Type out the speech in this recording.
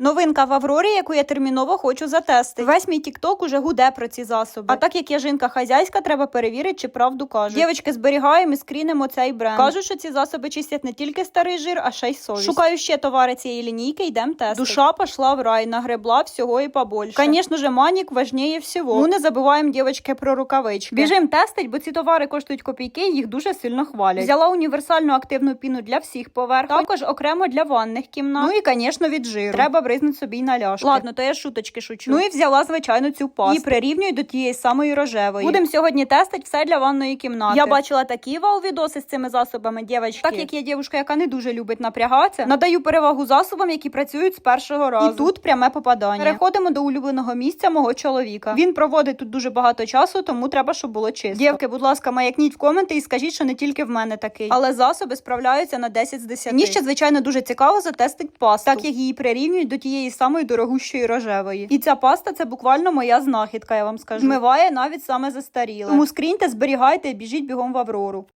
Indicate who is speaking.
Speaker 1: Новинка в Аврорі, яку я терміново хочу затестити. Весь мій тікток уже гуде про ці засоби. А так як я жінка хазяйська, треба перевірити, чи правду кажуть. Дівчатки, зберігаємо і скрінемо цей бренд. Кажуть, що ці засоби чистять не тільки старий жир, а ще й совість. Шукаю ще товари цієї лінійки, йдем тестити. Душа пошла в рай, нагребла всього і побольше. Конечно же, манік важніє всього. Ну не забуваємо, дівчатки, про рукавички. Біжим тестить, бо ці товари коштують копійки, і їх дуже сильно хвалять. Взяла універсальну активну піну для всіх поверхонь, також окремо для ванних кімнат. Ну і, звісно, від жиру. Треба бризнуть собі на ляшки. Ладно, то я шуточки шучу. Ну і взяла, звичайно, цю пасту. І прирівнюю до тієї самої рожевої. Будемо сьогодні тестити все для ванної кімнати. Я бачила такі вау-відоси з цими засобами, дівчатки. Так як я дівчинка, яка не дуже любить напрягатися, надаю перевагу засобам, які працюють з першого разу. І тут пряме попадання. Переходимо до улюбленого місця мого чоловіка. Він проводить тут дуже багато часу, тому треба, щоб було чисто. Дівки, будь ласка, маякніть в коменти і скажіть, що не тільки в мене такий. Але засоби справляються на 10 з 10. Мені ще, звичайно, дуже цікаво затестить пасту, так як її прирівнюють до тієї самої дорогущої рожевої. І ця паста це буквально моя знахідка, я вам скажу. Змиває навіть саме застаріле. Тому скріньте, зберігайте і біжіть бігом в Аврору.